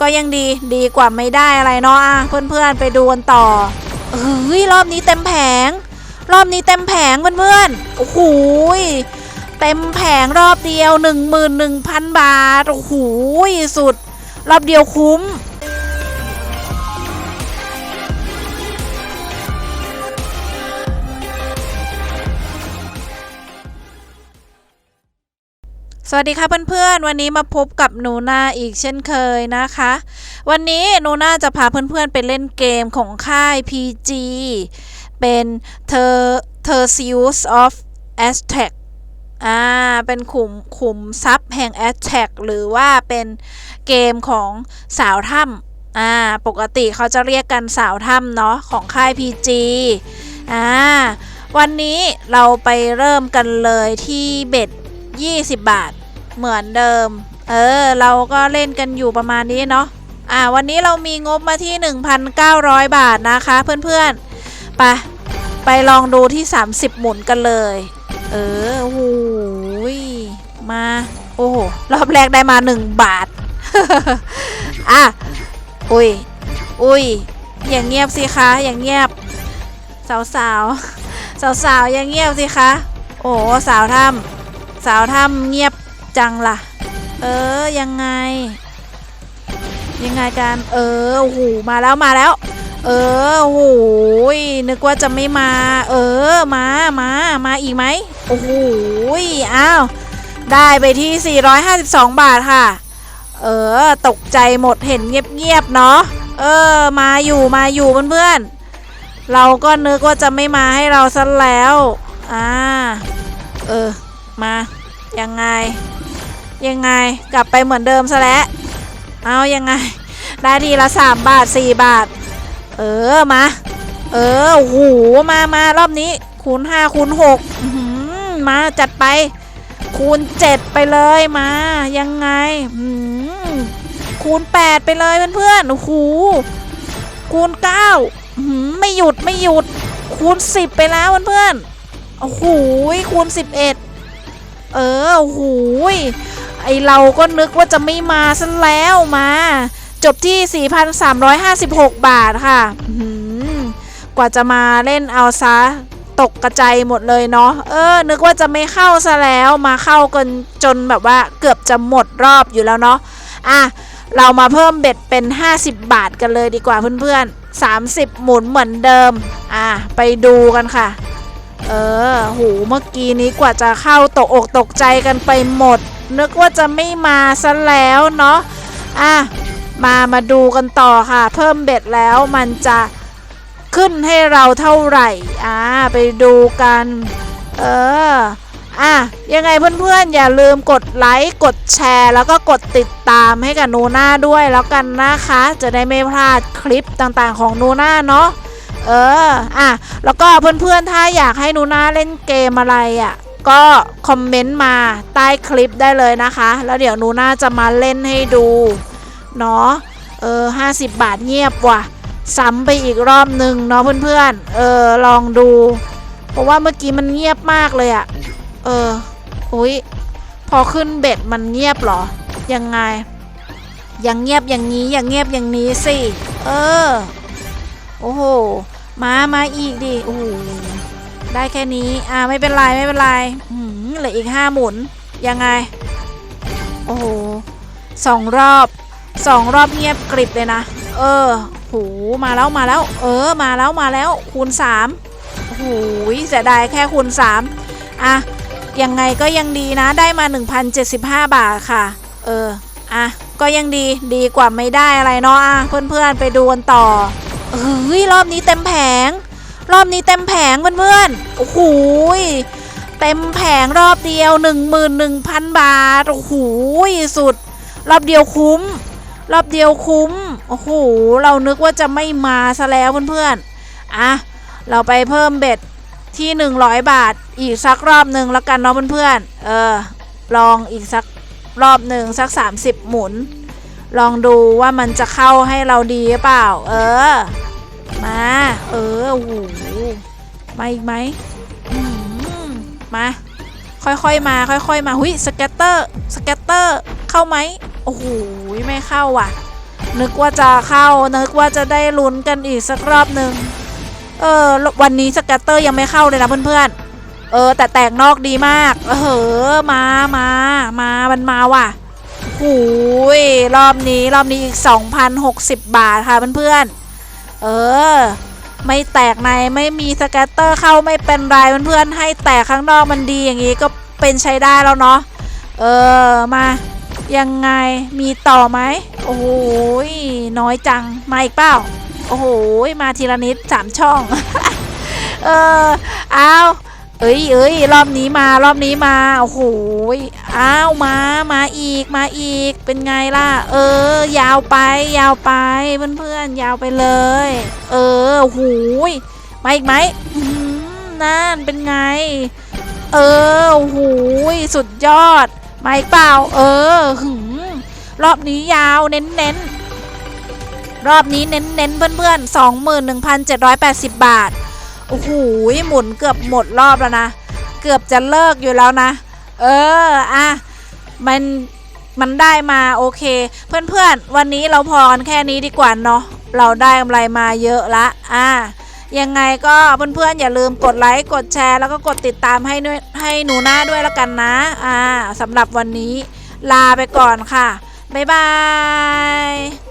ก็ยังดีดีกว่าไม่ได้อะไรเนาะอะเพื่อนๆไปดูกันต่อเฮ้ยรอบนี้เต็มแผง รอบนี้เต็มแผงเพื่อนๆโอ้โหเต็มแผงรอบเดียว 11,000 บาท โอ้โหสุด รอบเดียวคุ้ม สวัสดีค่ะเพื่อนๆ วันนี้มาพบกับหนูนาอีกเช่นเคยนะคะ วันนี้หนูนาจะพาเพื่อนๆไปเล่นเกมของค่าย PG เป็น t e r t e r s i u s of Aztec อ่าเป็นขุมขุมทรัพย์แห่ง Aztec หรือว่าเป็นเกมของสาวถ้ำอ่าปกติเขาจะเรียกกันสาวถ้ำเนาะของค่าย PG อ่าวันนี้เราไปเริ่มกันเลยที่เบ็ด20 บาท เหมือนเดิม เออ เราก็เล่นกันอยู่ประมาณนี้เนาะอ่าวันนี้เรามีงบมาที่ 1,900 บาทนะคะ เพื่อนๆไปไปลองดูที่ 30 หมุนกันเลย เออโอ้โหยมา โอ้โห รอบแรกได้มา 1 บาท อะ อุ้ย อุ้ย อย่างเงียบสิคะ อย่างเงียบ สาวสาวสาวสาวอย่างเงียบสิคะ โอ้สาวถ้ำสาวถ้ำเงียบ จังล่ะ เออ ยังไง ยังไงกัน เออโอ้โหมาแล้วมาแล้ว เออโอ้โหยนึกว่าจะไม่มา เออ มามามาอีกไหมโอ้โหอ้าว ได้ไปที่ 452 บาทค่ะ เออ ตกใจหมดเห็นเงียบๆ เนาะ เออ มาอยู่มาอยู่เพื่อนๆ เราก็นึกว่าจะไม่มาให้เราซะแล้ว อ่า เออ มา ยังไง ยังไงกลับไปเหมือนเดิมซะแล้วเอายังไง ได้ทีละ3บาท4บาท เออมา เออโอ้โหมามารอบนี้ คูณ5คูณ6อื้อหือมาจัดไป คูณ7ไปเลยมา ยังไงคูณ8ไปเลยเพื่อนๆโอ้โหคูณ9อื้อหือไม่หยุดไม่หยุด คูณ10ไปแล้วเพื่อนๆโอ้โหคูณ11เออโอ้โห ไอเราก็นึกว่าจะไม่มาซะแล้วมา จบที่ 4,356 บาทค่ะอื้อหือกว่าจะมาเล่นเอาซะตกกระจายหมดเลยเนาะ เออ นึกว่าจะไม่เข้าซะแล้วมาเข้ากันจนแบบว่าเกือบจะหมดรอบอยู่แล้วเนาะ อะ เรามาเพิ่มเบ็ดเป็น 50 บาทกันเลยดีกว่าเพื่อนๆ 30 หมุนเหมือนเดิม อะ ไปดูกันค่ะ เออโหเมื่อกี้นี้กว่าจะเข้าตกอกตกใจกันไปหมด นึกว่าจะไม่มาซะแล้วเนาะอะมามาดูกันต่อค่ะ เพิ่มเบ็ดแล้วมันจะขึ้นให้เราเท่าไหร่อ่าไปดูกัน เอออะยังไงเพื่อนๆ อย่าลืมกดไลค์กดแชร์ แล้วก็กดติดตามให้กับนูน่าด้วยแล้วกันนะคะ จะได้ไม่พลาดคลิปต่างๆของนูน่าเนาะเอออะแล้วก็เพื่อนๆ ถ้าอยากให้นูน่าเล่นเกมอะไรอะ ก็คอมเมนต์มาใต้คลิปได้เลยนะคะ แล้วเดี๋ยวนูน่าจะมาเล่นให้ดู เนาะเออห้าสิบบาทเงียบว่ะ ซ้ำไปอีกรอบหนึ่งเนาะเพื่อนๆ เออ ลองดู เพราะว่าเมื่อกี้มันเงียบมากเลยอะเอออุ้ยพอขึ้นเบ็ดมันเงียบเหรอ ยังไง ยังเงียบอย่างนี้ย่างเงียบอย่างนี้สิ เออ โอ้โห มา มาอีกดิ โอ้ ได้แค่นี้ อ่าไม่เป็นไรไม่เป็นไรหืมเหลืออีกห้าหมุน ยังไง โอ้โหสองรอบสองรอบเงียบกริบเลยนะ เออโหมาแล้วมาแล้ว เออมาแล้วมาแล้ว คูณ3โอ้โหเสียดายแค่คูณ3อะยังไงก็ยังดีนะได้มา 1,075 บาทค่ะ เออ อะ ก็ยังดีดีกว่าไม่ได้อะไรเนาะอะเพื่อนๆไปดูกันต่อเฮ้ยรอบนี้เต็มแผง รอบนี้เต็มแผงเพื่อนๆ โอ้โหเต็มแผงรอบเดียว 11,000 บาท โอ้โหสุด รอบเดียวคุ้ม รอบเดียวคุ้ม โอ้โห เรานึกว่าจะไม่มาซะแล้วเพื่อนๆ อะ เราไปเพิ่มเบ็ดที่ 100 บาท อีกสักรอบหนึ่งแล้วกันเนาะเพื่อนๆ เออ ลองอีกสักรอบหนึ่งสัก 30 หมุน ลองดูว่ามันจะเข้าให้เราดีหรือเปล่า เออ มา เออโอ้โหมาอีกไหมมา ค่อยๆมา ค่อยๆมาหุยสเก็ตเตอร์สเก็ตเตอร์เข้าไหมโอ้โหไม่เข้าว่ะ นึกว่าจะเข้า นึกว่าจะได้ลุ้นกันอีกสักรอบหนึ่งเออวันนี้สแกตเตอร์ยังไม่เข้าเลยนะเพื่อนๆเออ แต่แตกนอกดีมาก เออมามามามันมาว่ะหูยรอบนี้รอบนี้อีก 2,060 บาทค่ะเพื่อนๆ เออ ไม่แตกในไม่มีสแกตเตอร์เข้าไม่เป็นไรเพื่อนๆให้แตกข้างนอกมันดีอย่างนี้ก็เป็นใช้ได้แล้วเนาะเออมายังไงมีต่อไหมโอ้โหน้อยจังมาอีกเปล่าโอ้โหมาทีละนิดสามช่อง เออเอา เอ้ยเอ้ยรอบนี้มารอบนี้มาโอ้โหอ้าวมามาอีกมาอีกเป็นไงล่ะ เออ ยาวไป ยาวไปเพื่อนๆยาวไปเลย เออโอ้โหยมาอีกไหมหือนั่นเป็นไง เออโอ้โหยสุดยอดมาอีกเปล่า เออหืมรอบนี้ยาวเน้นเน้นรอบนี้เน้นเน้นเพื่อนๆสองหมื่นหนึ่งพันเจ็ดร้อยแปดสิบบาท โอ้โหหมุนเกือบหมดรอบแล้วนะ เกือบจะเลิกอยู่แล้วนะ เอออะมันมันได้มาโอเค เพื่อนๆ วันนี้เราพอกันแค่นี้ดีกว่าเนาะเราได้กำไรมาเยอะละอะยังไงก็เพื่อนๆ อย่าลืมกดไลค์กดแชร์ แล้วก็กดติดตามให้ด้วยให้หนูหน้าด้วยแล้วกันนะอ่าสำหรับวันนี้ลาไปก่อนค่ะ บ๊ายบาย